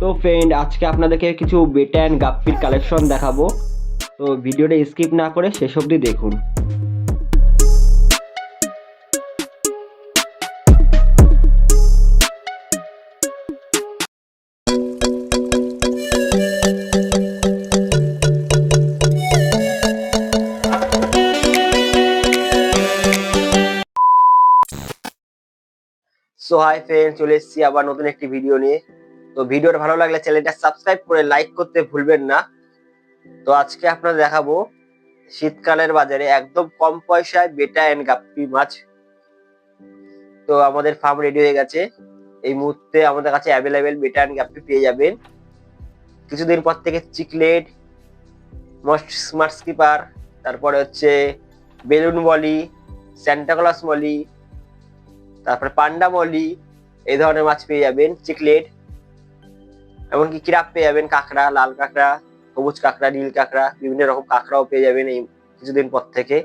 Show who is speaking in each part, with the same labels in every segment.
Speaker 1: তো ফ্রেন্ড আজকে আপনাদেরকে কিছু বেটা অ্যান্ড গাপ্পির কালেকশন দেখাবো। তো ভিডিওটা স্কিপ না করে শেষ অবধি দেখুন। সো হাই ফ্রেন্ড চলে এসেছি আবার নতুন একটি ভিডিও নিয়ে। তো ভিডিওটা ভালো লাগলে চ্যানেলটা সাবস্ক্রাইব করে লাইক করতে ভুলবেন না। তো আজকে আপনাদের দেখাবো শীতকালের বাজারে একদম কম পয়সায় বেটা এন্ড গাপ্পি মাছ। তো আমাদের ফার্ম রেডি হয়ে গেছে। এই মুহূর্তে আমাদের কাছে অ্যাভেলেবেল বেটা এন্ড গাপ্পি পেয়ে যাবেন। কিছুদিন পর থেকে চিকলেট মস্ট স্মার্ট স্কিপার তারপরে হচ্ছে বেলুন বলি স্যান্টাক্লাস মলি তারপরে পান্ডা মলি এই ধরনের মাছ পেয়ে যাবেন। চিকলেট এমনকি কিরাপ পেয়ে যাবেন, কাঁকড়া, লাল কাঁকড়া, সবুজ কাঁকড়া, নীল কাঁকড়া, বিভিন্ন রকম কাঁকড়াও পেয়ে যাবেন এই কিছুদিন পর থেকে।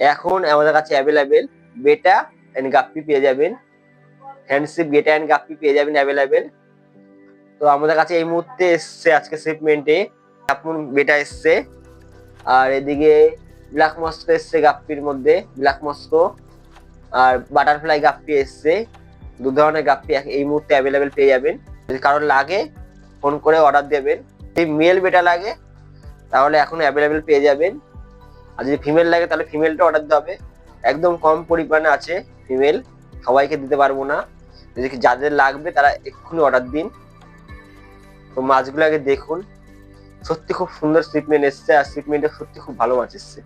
Speaker 1: এখন আমাদের কাছে অ্যাভেলেবেল বেটা অ্যান্ড গাপ্পি পেয়ে যাবেন। হ্যান্ডশিপ বেটা অ্যান্ড গাপ্পি পেয়ে যাবেন অ্যাভেলেবেল তো আমাদের কাছে এই মুহূর্তে এসছে, আজকে শিপমেন্টে আপন বেটা এসছে। আর এদিকে ব্ল্যাক মস্কো এসছে গাপ্পির মধ্যে ব্ল্যাক মস্কো আর বাটারফ্লাই গাপ্পি এসছে। দু ধরনের গাপ্পি এই মুহূর্তে অ্যাভেলেবেল পেয়ে যাবেন। যদি কারোর লাগে ফোন করে অর্ডার দেবেন। যদি মেল বেটা লাগে, তাহলে এখন অ্যাভেলেবেল পেয়ে যাবেন। আর যদি ফিমেল লাগে, তাহলে ফিমেলটা অর্ডার দিতে হবে। একদম কম পরিমাণে আছে ফিমেল সবাইকে দিতে পারব না। যদি যাদের লাগবে, তারা এক্ষুনি অর্ডার দিন। তো মাছগুলো আগে দেখুন। সত্যি খুব সুন্দর শিপমেন্ট এসছে, আর শিপমেন্টে সত্যি খুব ভালো মাছ এসছে।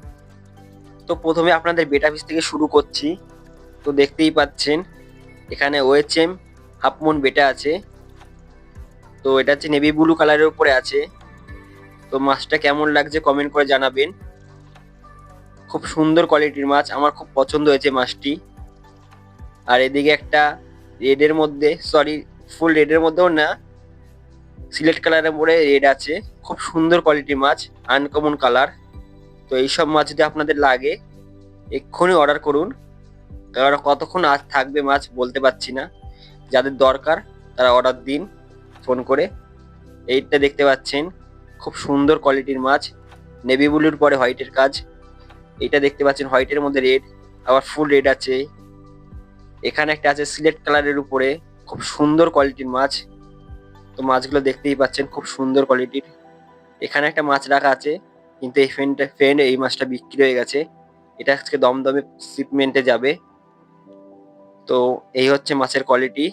Speaker 1: তো প্রথমে আপনাদের বেটা পিস থেকে শুরু করছি। তো দেখতেই পাচ্ছেন, এখানে ওএচএম হাফ মুন বেটা আছে। তো এটা হচ্ছে নেভি ব্লু কালারের উপরে আছে। তো মাছটা কেমন লাগছে কমেন্ট করে জানাবেন। খুব সুন্দর কোয়ালিটির মাছ, আমার খুব পছন্দ হয়েছে মাছটি। আর এদিকে একটা রেডের মধ্যে সরি ফুল রেডের মধ্যেও না, সিলেট কালারের উপরে রেড আছে। খুব সুন্দর কোয়ালিটির মাছ আনকমন কালার তো এইসব মাছ যদি আপনাদের লাগে, এক্ষুনি অর্ডার করুন। কারণ কতক্ষণ আজ থাকবে মাছ বলতে পারছি না। যাদের দরকার, তারা অর্ডার দিন। ফোন করে। এইটা দেখতে পাচ্ছেন, খুব সুন্দর কোয়ালিটির মাছ। নেভি ব্লুর পরে হোয়াইটের কাজ। এটা দেখতে পাচ্ছেন, হোয়াইটের মধ্যে রেড, আবার ফুল রেড আছে। এখানে একটা আছে সিলেট কালারের উপরে, খুব সুন্দর কোয়ালিটির মাছ। তো মাছগুলো দেখতেই পাচ্ছেন, খুব সুন্দর কোয়ালিটির। এখানে একটা মাছ রাখা আছে, কিন্তু এই ফ্রেন্ডটা ফ্রেন্ড এই মাছটা বিক্রি হয়ে গেছে। এটা আজকে দমদমে শিপমেন্টে যাবে। তো এই হচ্ছে মাছের কোয়ালিটি।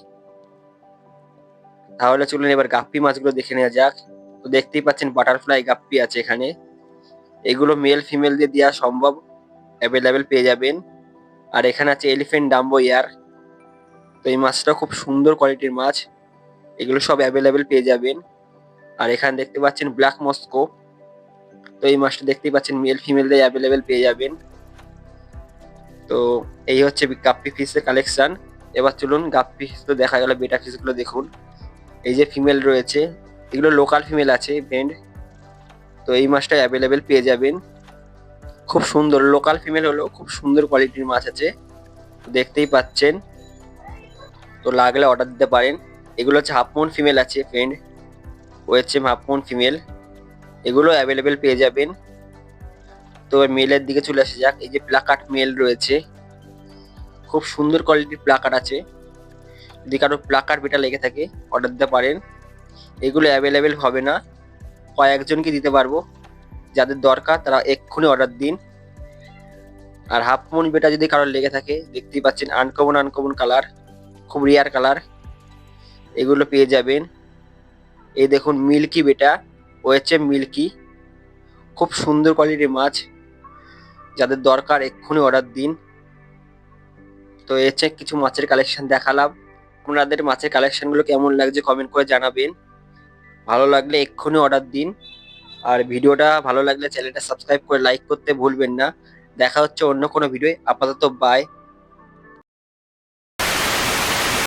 Speaker 1: তাহলে চলুন এবার গাপ্পি মাছগুলো দেখে নেওয়া যাক। তো দেখতেই পাচ্ছেন বাটারফ্লাই গাপ্পি আছে এখানে। এগুলো মেল ফিমেল দিয়ে দেওয়া সম্ভব। অ্যাভেলেবেল পেয়ে যাবেন। আর এখানে আছে এলিফেন্ট ডাম্বো ইয়ার তো এই মাছটা খুব সুন্দর কোয়ালিটির মাছ। এগুলো সব অ্যাভেলেবেল পেয়ে যাবেন। আর এখানে দেখতে পাচ্ছেন ব্ল্যাক মস্কো তো এই মাছটা দেখতেই পাচ্ছেন মেল ফিমেল দিয়ে অ্যাভেলেবেল পেয়ে যাবেন। তো এই হচ্ছে গাপ্পি ফিসের কালেকশন এবার চলুন গাপ্পি ফিস তো দেখা গেল বেটা ফিসগুলো দেখুন। এই যে ফিমেল রয়েছে, এগুলো লোকাল ফিমেল আছে ব্যান্ড তো এই মাছটা অ্যাভেলেবেল পেয়ে যাবেন। খুব সুন্দর লোকাল ফিমেল হলো খুব সুন্দর কোয়ালিটির মাছ আছে, দেখতেই পাচ্ছেন। তো লাগলে অর্ডার দিতে পারেন। এগুলো হচ্ছে হাফমুন ফিমেল আছে ফ্রেন্ড হচ্ছে হাফমুন ফিমেল এগুলো অ্যাভেলেবেল পেয়ে যাবেন। তো মেলের দিকে চলে আসা যাক, এই যে প্লাকাট মেল রয়েছে, খুব সুন্দর কোয়ালিটির প্লাকার্ড আছে। যদি কারও প্লাকার্ড বেটা লেগে থাকে অর্ডার দিতে পারেন। এগুলো অ্যাভেলেবেল হবে না। কয়েকজনকে দিতে পারব। যাদের দরকার, তারা এক্ষুনি অর্ডার দিন। আর হাফ মুন বেটা যদি কারোর লেগে থাকে, দেখতেই পাচ্ছেন আনকমন আনকমন কালার খুব রিয়ার কালার এগুলো পেয়ে যাবেন। এই দেখুন মিল্কি বেটা ও হচ্ছে মিল্কি খুব সুন্দর কোয়ালিটির মাছ। যাদের দরকার, এক্ষুনি অর্ডার দিন। তো এর চেয়ে কিছু মাছের কালেকশন দেখালাম। আপনাদের মাছের কালেকশনগুলো কেমন লাগছে কমেন্ট করে জানাবেন। ভালো লাগলে এক্ষুনি অর্ডার দিন। আর ভিডিওটা ভালো লাগলে চ্যানেলটা সাবস্ক্রাইব করে লাইক করতে ভুলবেন না। দেখা হচ্ছে অন্য কোনো ভিডিও আপাতত বাই